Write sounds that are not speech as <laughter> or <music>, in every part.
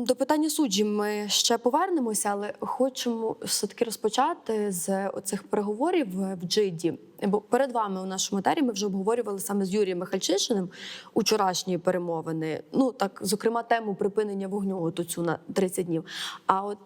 До питання суджі ми ще повернемося, але хочемо все-таки розпочати з оцих переговорів в Джиді. Бо перед вами у нашому етері ми вже обговорювали саме з Юрієм Михальчишиним учорашні перемовини. Ну так, зокрема, тему припинення вогню оту цю на 30 днів. А от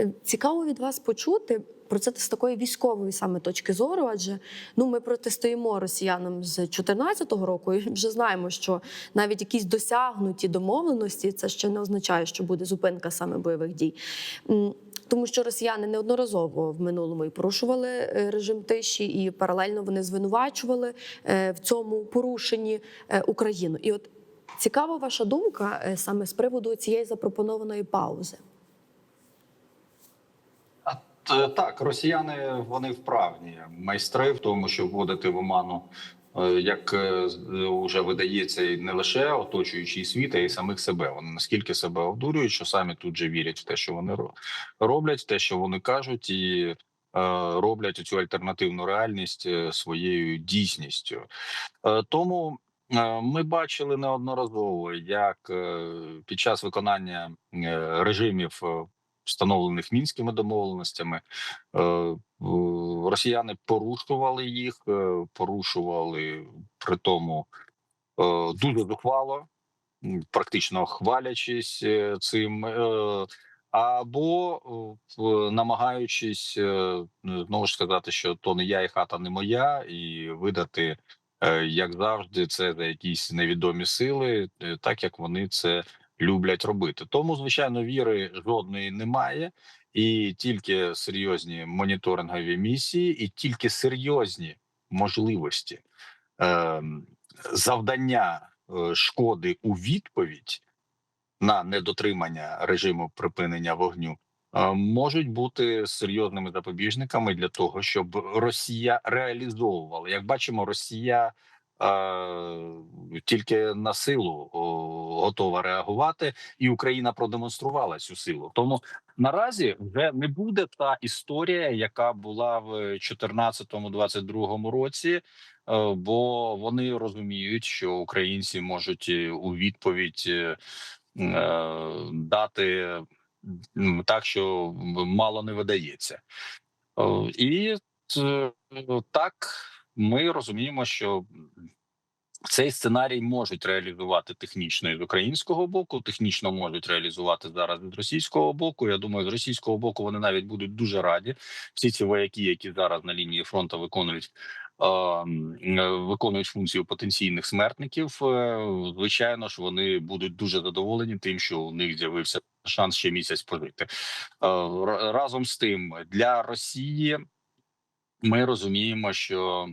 е, цікаво від вас почути про це з такої військової саме точки зору, адже ну ми протистоїмо росіянам з 2014 року, і вже знаємо, що навіть якісь досягнуті домовленості це ще не означає, що буде зупинка саме бойових дій. Тому що росіяни неодноразово в минулому і порушували е, режим тиші, і паралельно вони звинувачували е, в цьому порушенні е, Україну. І от цікава ваша думка саме з приводу цієї запропонованої паузи. Т- Так, росіяни вони вправні майстри в тому, щоб вводити в оману, е, як е, з- е, вже видається, і не лише оточуючий світ, а й самих себе. Вони наскільки себе обдурюють, що самі тут же вірять в те, що вони роблять, те, що вони кажуть, і е, роблять цю альтернативну реальність е, своєю дійсністю. Е, Тому е, ми бачили неодноразово, як е, під час виконання е, режимів, е, встановлених мінськими домовленостями, е, росіяни порушували їх, е, порушували при тому е, дуже зухвало, практично хвалячись цим. Або намагаючись знову ж сказати, що то не я і хата не моя, і видати як завжди, це за якісь невідомі сили, так як вони це люблять робити. Тому, звичайно, віри жодної немає, і тільки серйозні моніторингові місії, і тільки серйозні можливості е, завдання шкоди у відповідь на недотримання режиму припинення вогню. е, Можуть бути серйозними запобіжниками для того, щоб Росія реалізовувала. Як бачимо, Росія тільки на силу готова реагувати, і Україна продемонструвала цю силу. Тому наразі вже не буде та історія, яка була в 2014-2022 році. е, Бо вони розуміють, що українці можуть е, у відповідь е, дати так, що мало не видається. І так ми розуміємо, що цей сценарій можуть реалізувати технічно з українського боку, технічно можуть реалізувати зараз з російського боку. Я думаю, з російського боку вони навіть будуть дуже раді. Всі ці вояки, які зараз на лінії фронту виконують. е, Виконують функцію потенційних смертників. е, Звичайно ж, вони будуть дуже задоволені тим, що у них з'явився шанс ще місяць пожити. Е, Разом з тим для Росії ми розуміємо, що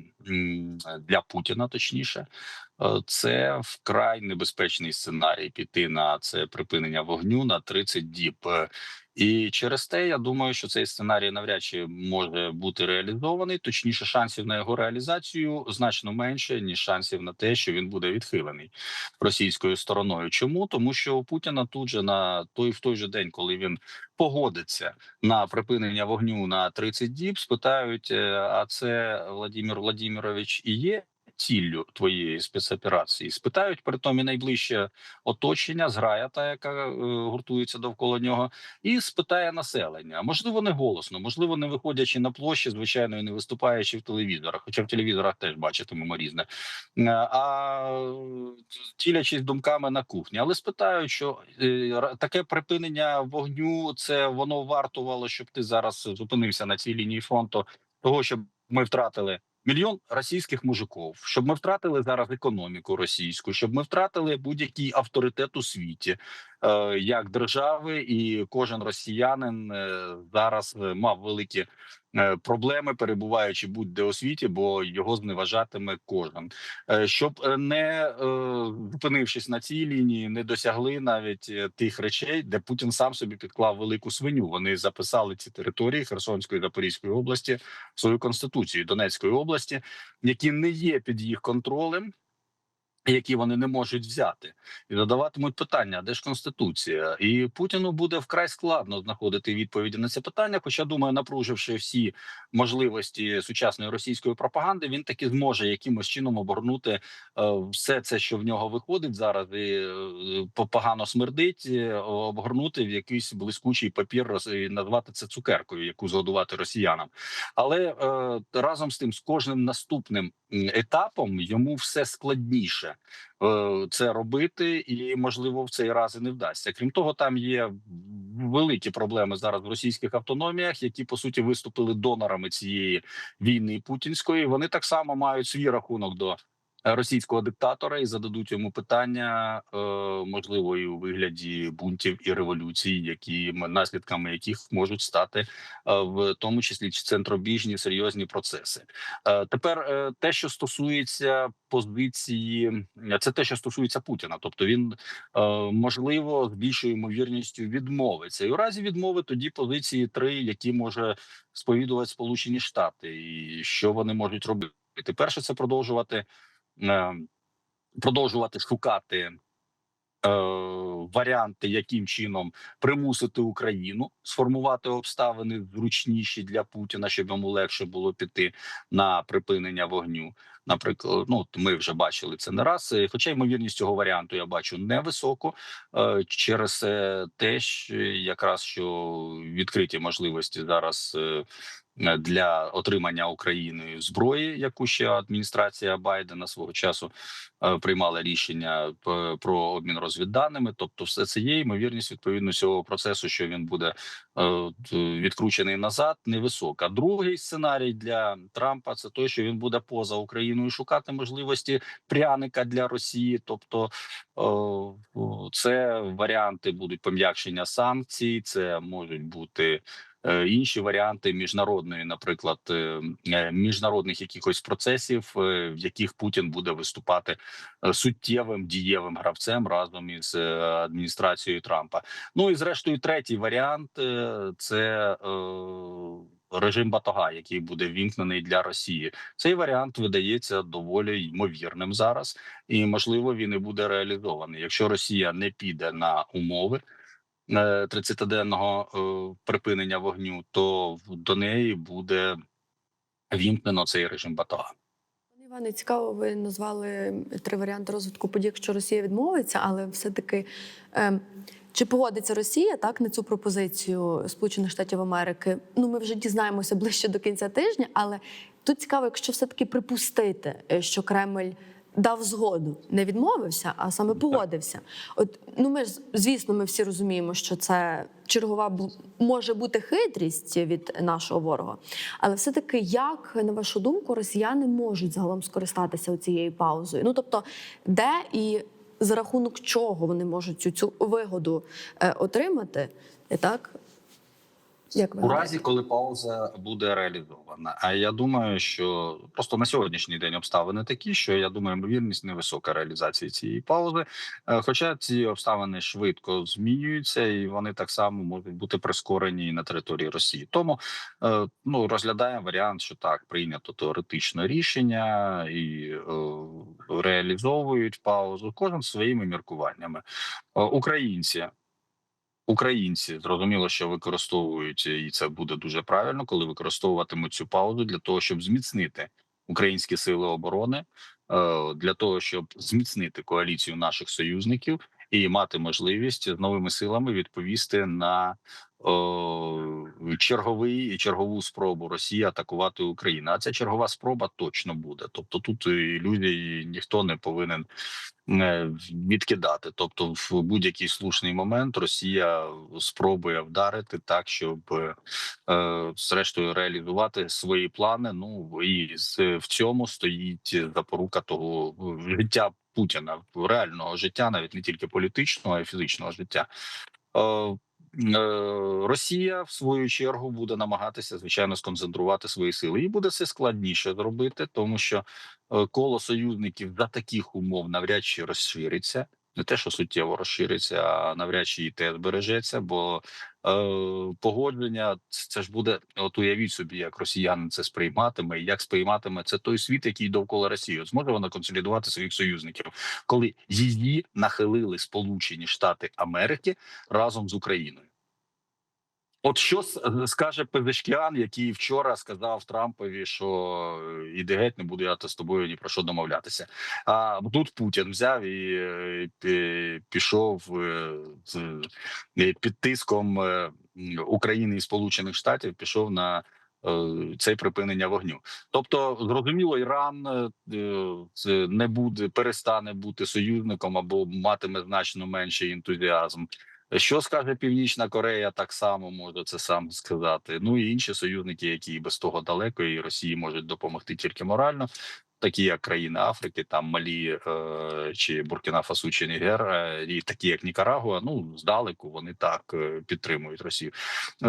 для Путіна точніше, це вкрай небезпечний сценарій піти на це припинення вогню на 30 діб. Е, І через те я думаю, що цей сценарій навряд чи може бути реалізований. Точніше, шансів на його реалізацію значно менше ніж шансів на те, що він буде відхилений російською стороною. Чому тому, що у Путіна тут же на той в той же день, коли він погодиться на припинення вогню на 30 діб, спитають: е, а це Владимир Владимирович і є ціллю твоєї спецоперації? Спитають при тому найближче оточення, зграя, та яка е, гуртується довкола нього, і спитає населення. Можливо, не голосно, можливо, не виходячи на площі, звичайно, і не виступаючи в телевізорах, хоча в телевізорах теж бачитимемо різне. Е, А ділячись думками на кухні, але спитають, що е, таке припинення вогню це воно вартувало, щоб ти зараз зупинився на цій лінії фронту, того щоб ми втратили. Мільйон російських мужиків, щоб ми втратили зараз економіку російську, щоб ми втратили будь-який авторитет у світі е, як держави, і кожен росіянин е, зараз е, мав великі проблеми, перебуваючи будь-де у світі, бо його зневажатиме кожен. Е, щоб е, не е, зупинившись на цій лінії, не досягли навіть е, тих речей, де Путін сам собі підклав велику свиню. Вони записали ці території Херсонської та Запорізької області в свою конституцію Донецької області, які не є під їх контролем. Які вони не можуть взяти, і задаватимуть питання, де ж конституція, і Путіну буде вкрай складно знаходити відповіді на це питання. Хоча думаю, напруживши всі можливості сучасної російської пропаганди, він таки зможе якимось чином обернути е, все це, що в нього виходить зараз, і е, погано смердить, е, обгорнути в якийсь блискучий папір і назвати це цукеркою, яку згодувати росіянам. Але разом з тим, з кожним наступним етапом йому все складніше е, це робити, і можливо в цей раз і не вдасться. Крім того, там є великі проблеми зараз в російських автономіях, які по суті виступили донорами цієї війни путінської. Вони так само мають свій рахунок до. Російського диктатора і зададуть йому питання, е, можливо, і у вигляді бунтів і революцій, які наслідками яких можуть стати е, в тому числі центробіжні серйозні процеси. Е, Тепер те, що стосується позиції, це те, що стосується Путіна, тобто він можливо з більшою ймовірністю відмовиться, і у разі відмови тоді позиції три, які може сповідувати Сполучені Штати, і що вони можуть робити. Перше, це продовжувати продовжувати шукати е, варіанти, яким чином примусити Україну сформувати обставини зручніші для Путіна, щоб йому легше було піти на припинення вогню. Наприклад, ну ми вже бачили це не раз. е, Хоча ймовірність цього варіанту я бачу невисоку е, через е, те, що якраз що відкриті можливості зараз. Е, е, Для отримання Україною зброї, яку ще адміністрація Байдена свого часу е, приймала рішення про обмін розвідданими. Тобто, все це є ймовірність відповідно цього процесу, що він буде е, відкручений назад, невисока. Другий сценарій для Трампа це той, що він буде поза Україною шукати можливості пряника для Росії. Тобто, е, це варіанти будуть пом'якшення санкцій, це можуть бути. Е, Інші варіанти міжнародної, наприклад, е, е, міжнародних якихось процесів, в яких Путін буде виступати суттєвим дієвим гравцем разом із адміністрацією Трампа. Ну і зрештою, третій варіант це режим Батога, який буде вімкнений для Росії. Цей варіант видається доволі ймовірним зараз, і можливо він і буде реалізований. Якщо Росія не піде на умови. Е, 30-денного е, припинення вогню, то до неї буде вімкнено цей режим Батога. Іване, цікаво, ви назвали три варіанти розвитку подій, якщо Росія відмовиться, але все-таки ем, чи погодиться Росія так на цю пропозицію Сполучених Штатів Америки? Ну, ми вже дізнаємося ближче до кінця тижня, але тут цікаво, якщо все-таки припустити, е, що Кремль. Дав згоду, не відмовився, а саме погодився. От ну ми ж звісно, ми всі розуміємо, що це чергова може бути хитрість від нашого ворога. Але все-таки, як на вашу думку, росіяни можуть загалом скористатися цією паузою? Ну тобто, де і за рахунок чого вони можуть цю, цю вигоду е, отримати? Так? Як ви У разі, коли пауза буде реалізована. А я думаю, що просто на сьогоднішній день обставини такі, що я думаю, ймовірність невисока реалізації цієї паузи. Е, Хоча ці обставини швидко змінюються, і вони так само можуть бути прискорені на території Росії. Тому е, ну розглядаємо варіант, що так прийнято теоретично рішення і е, реалізовують паузу. Кожен своїми міркуваннями. Українці Українці зрозуміло, що використовують і це буде дуже правильно, коли використовуватимуть цю паузу для того, щоб зміцнити українські сили оборони, е, для того, щоб зміцнити коаліцію наших союзників і мати можливість з новими силами відповісти на о, черговий чергову спробу Росії атакувати Україну. А ця чергова спроба точно буде. Тобто, тут ілюзій ніхто не повинен е, відкидати. Тобто, в будь-який слушний момент Росія спробує вдарити так, щоб е, зрештою реалізувати свої плани. Ну і в цьому стоїть запорука того е, життя Путіна, реального життя, навіть не тільки політичного, а й фізичного життя. Е, е, Росія в свою чергу буде намагатися звичайно сконцентрувати свої сили, і буде все складніше зробити, тому що е, коло союзників за таких умов навряд чи розшириться. Не те, що суттєво розшириться, а навряд чи і те збережеться, бо е, погодження це ж буде. От уявіть собі, як росіяни це сприйматиме, і як сприйматиме це той світ, який довкола Росії. От зможе вона консолідувати своїх союзників, коли її нахилили Сполучені Штати Америки разом з Україною. От що с- скаже Пезешкіан, який вчора сказав Трампові, що е, іди геть, не буду я з тобою ні про що домовлятися. А тут Путін взяв і е, пішов е, е, під тиском е, України і Сполучених Штатів, пішов на е, це припинення вогню. Тобто, зрозуміло, Іран е, е, не буде перестане бути союзником або матиме значно менший ентузіазм. Що скаже Північна Корея, так само може це сам сказати. Ну і інші союзники, які і без того далеко, і Росії можуть допомогти тільки морально, такі як країни Африки, там Малі е, чи Буркіна Фасу, чи Нігер, е, і такі як Нікарагуа. Ну здалеку вони так е, підтримують Росію.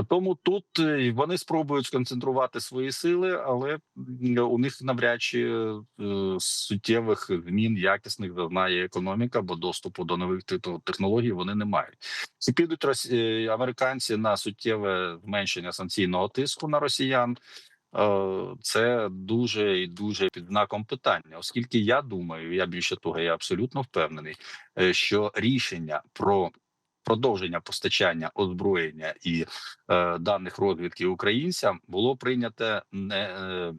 Тому тут е, вони спробують сконцентрувати свої сили, але у них навряд чи суттєвих змін якісних зазнає економіка, бо доступу до нових техно- технологій вони не мають. Чи підуть американці на суттєве зменшення санкційного тиску на росіян? Е, Це дуже і дуже під знаком питання, оскільки я думаю, я більше того, я абсолютно впевнений, е, що рішення про продовження постачання озброєння і е, даних розвідки українцям було прийнято не, е,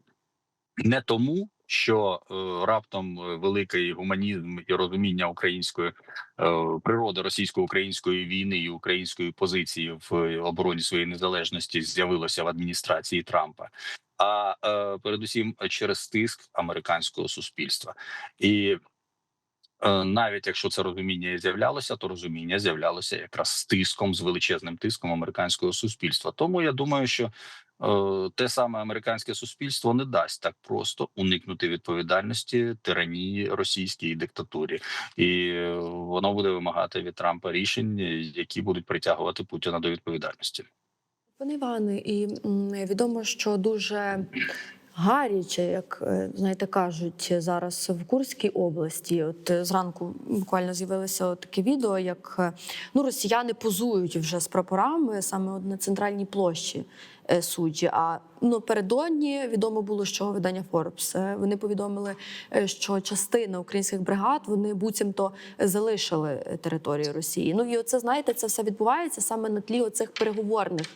не тому, що е, раптом е, великий гуманізм і розуміння української е, природи російсько-української війни і української позиції в обороні своєї незалежності з'явилося в адміністрації Трампа. А передусім через тиск американського суспільства, і навіть якщо це розуміння і з'являлося, то розуміння з'являлося якраз з тиском, з величезним тиском американського суспільства. Тому я думаю, що е, те саме американське суспільство не дасть так просто уникнути відповідальності тиранії російській диктатурі, і е, воно буде вимагати від Трампа рішень, які будуть притягувати Путіна до відповідальності. Пане Іване, і відомо, що дуже гаряче, як е, знаєте, кажуть зараз в Курській області. От е, зранку буквально з'явилося таке відео, як е, ну росіяни позують вже з прапорами саме на центральній площі е, суджі. А ну передодні відомо було, що видання Forbes, е, вони повідомили, е, що частина українських бригад вони буцімто залишили територію Росії. Ну і оце знаєте, це все відбувається саме на тлі оцих переговорних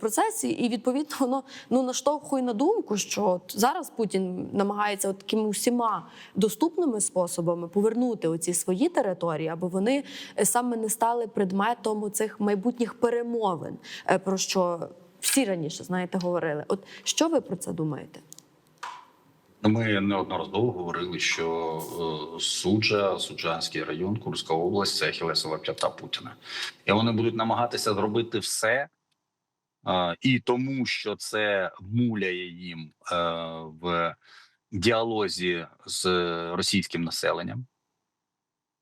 процесів, і відповідно воно ну наштовхує на думку, що от зараз Путін намагається от такими усіма доступними способами повернути оці свої території, аби вони саме не стали предметом цих майбутніх перемовин, про що всі раніше знаєте говорили. От що ви про це думаєте? Ми неодноразово говорили, що е, суджа, суджанський район, Курська область це Ахілесова п'ята Путіна, і вони будуть намагатися зробити все. е, І тому, що це муляє їм е, в діалозі з російським населенням,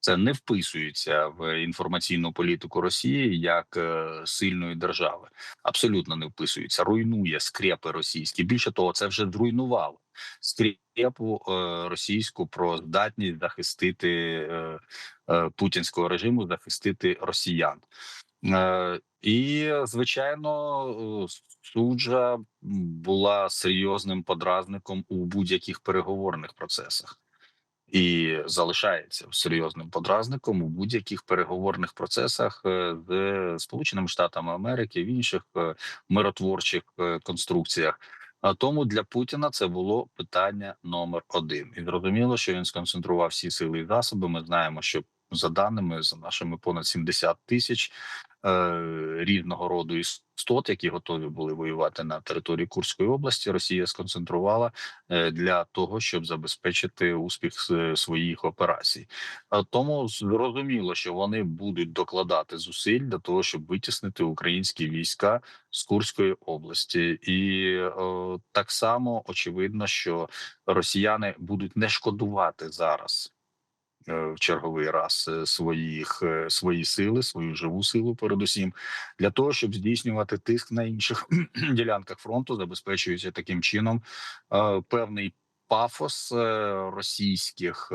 це не вписується в інформаційну політику Росії як е, сильної держави. Абсолютно не вписується. Руйнує скрепи російські. Більше того, це вже зруйнувало скрепу е, російську про здатність захистити е, путінського режиму, захистити росіян. І звичайно, суджа була серйозним подразником у будь-яких переговорних процесах і залишається серйозним подразником у будь-яких переговорних процесах е, з Сполученими Штатами Америки в інших е, миротворчих е, конструкціях. А тому для Путіна це було питання номер один, і зрозуміло, що він сконцентрував всі сили і засоби. Ми знаємо, що за даними за нашими понад 70 тисяч е, різного роду істот, які готові були воювати на території Курської області, Росія сконцентрувала е, для того, щоб забезпечити успіх своїх операцій. Тому зрозуміло, що вони будуть докладати зусиль для того, щоб витіснити українські війська з Курської області, і е, так само очевидно, що росіяни будуть не шкодувати зараз. Е, В черговий раз е, своїх е, свої сили, свою живу силу, передусім, для того, щоб здійснювати тиск на інших <clears throat> ділянках фронту, забезпечуючи таким чином певний пафос російських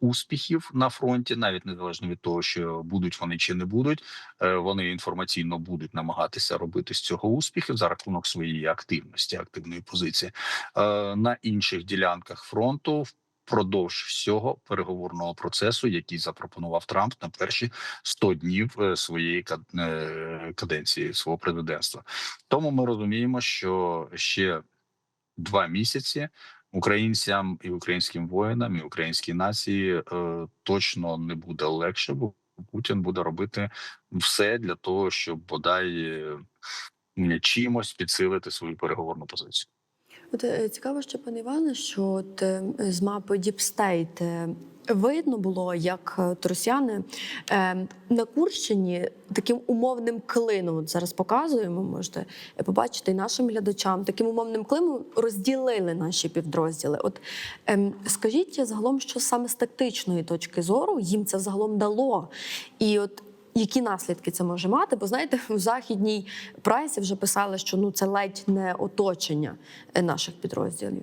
успіхів на фронті, навіть незалежно від того, що будуть вони чи не будуть, вони інформаційно будуть намагатися робити з цього успіхів за рахунок своєї активності, активної позиції на інших ділянках фронту. Впродовж всього переговорного процесу, який запропонував Трамп на перші 100 днів е, своєї е, каденції свого президентства. Тому ми розуміємо, що ще два місяці українцям і українським воїнам, і українській нації е, точно не буде легше, бо Путін буде робити все для того, щоб бодай е, чимось підсилити свою переговорну позицію. От е, цікаво, ще пане Іване, що от е, з мапи е, видно було, як от росіяни е, на Курщині таким умовним клином, от зараз показуємо, можете побачити і нашим глядачам, таким умовним клином розділили наші підрозділи. От ем, скажіть загалом, що саме з тактичної точки зору їм це загалом дало, і от. Які наслідки це може мати? Бо знаєте, в західній пресі вже писали, що ну це ледь не оточення е, наших підрозділів.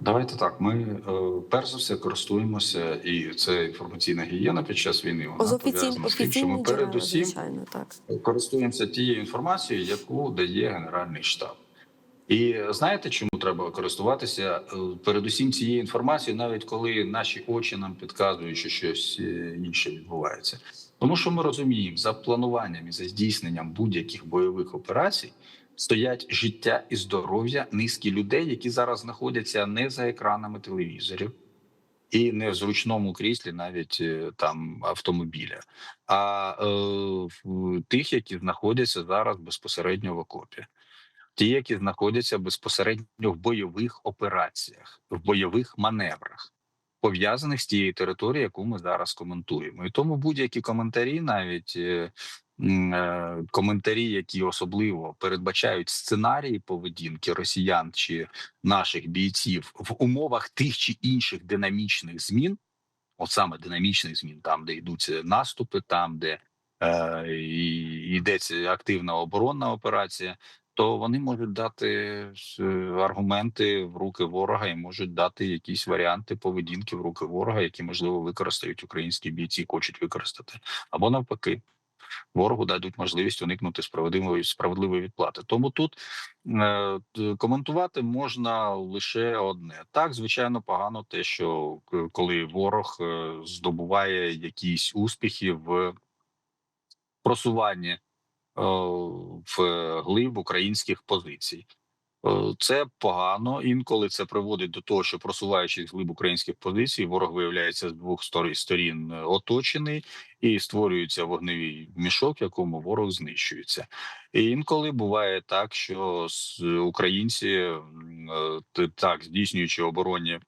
Давайте так. Ми е, перш за все користуємося, і це інформаційна гігієна під час війни. Вона пов'язана з тим, що ми передусім звичайно, так. користуємося тією інформацією, яку дає Генеральний штаб. І знаєте, чому треба користуватися Е, передусім цією інформацією, навіть коли наші очі нам підказують, що щось е, інше відбувається, тому що ми розуміємо, за плануванням і за здійсненням будь-яких бойових операцій стоять життя і здоров'я низки людей, які зараз знаходяться не за екранами телевізорів. І не в зручному кріслі, навіть е, там автомобіля, а е, тих, які знаходяться зараз безпосередньо в окопі, ті, які знаходяться безпосередньо в бойових операціях, в бойових маневрах, пов'язаних з тією територією, яку ми зараз коментуємо. І тому будь-які коментарі, навіть е, е, коментарі, які особливо передбачають сценарії поведінки росіян чи наших бійців в умовах тих чи інших динамічних змін, от саме динамічних змін, там де йдуть наступи, там де е, і- йдеться активна оборонна операція, то вони можуть дати е, аргументи в руки ворога і можуть дати якісь варіанти поведінки в руки ворога, які можливо використають українські бійці, хочуть використати, або навпаки. Ворогу дадуть можливість уникнути справедливої справедливої відплати. Тому тут е, коментувати можна лише одне. Так, звичайно, погано те, що коли ворог е, здобуває якісь успіхи в просуванні е, в глиб українських позицій. Е, Це погано. Інколи це приводить до того, що просуваючись глиб українських позицій, ворог виявляється з двох стор- сторін е, оточений і створюється вогневий мішок, в якому ворог знищується. І інколи буває так, що українці е, так здійснюючи оборонні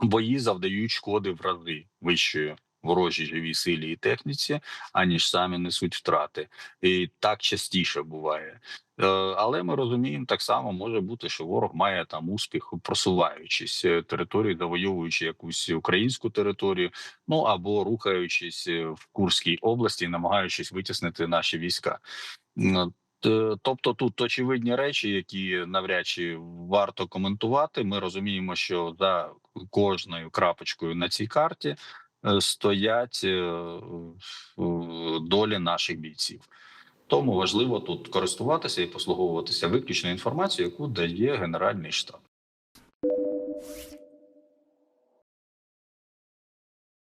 бої, завдають шкоди в рази вищої ворожій живій силі і техніці, аніж самі несуть втрати, і так частіше буває. Е, Але ми розуміємо, так само може бути, що ворог має там успіх, просуваючись е, території, завойовуючи якусь українську територію, ну або рухаючись е, в Курській області, намагаючись витіснити наші війська. Тобто тут очевидні речі, які навряд чи варто коментувати. Ми розуміємо, що за кожною крапочкою на цій карті стоять е, долі наших бійців. Тому важливо тут користуватися і послуговуватися виключно інформацією, яку дає Генеральний штаб.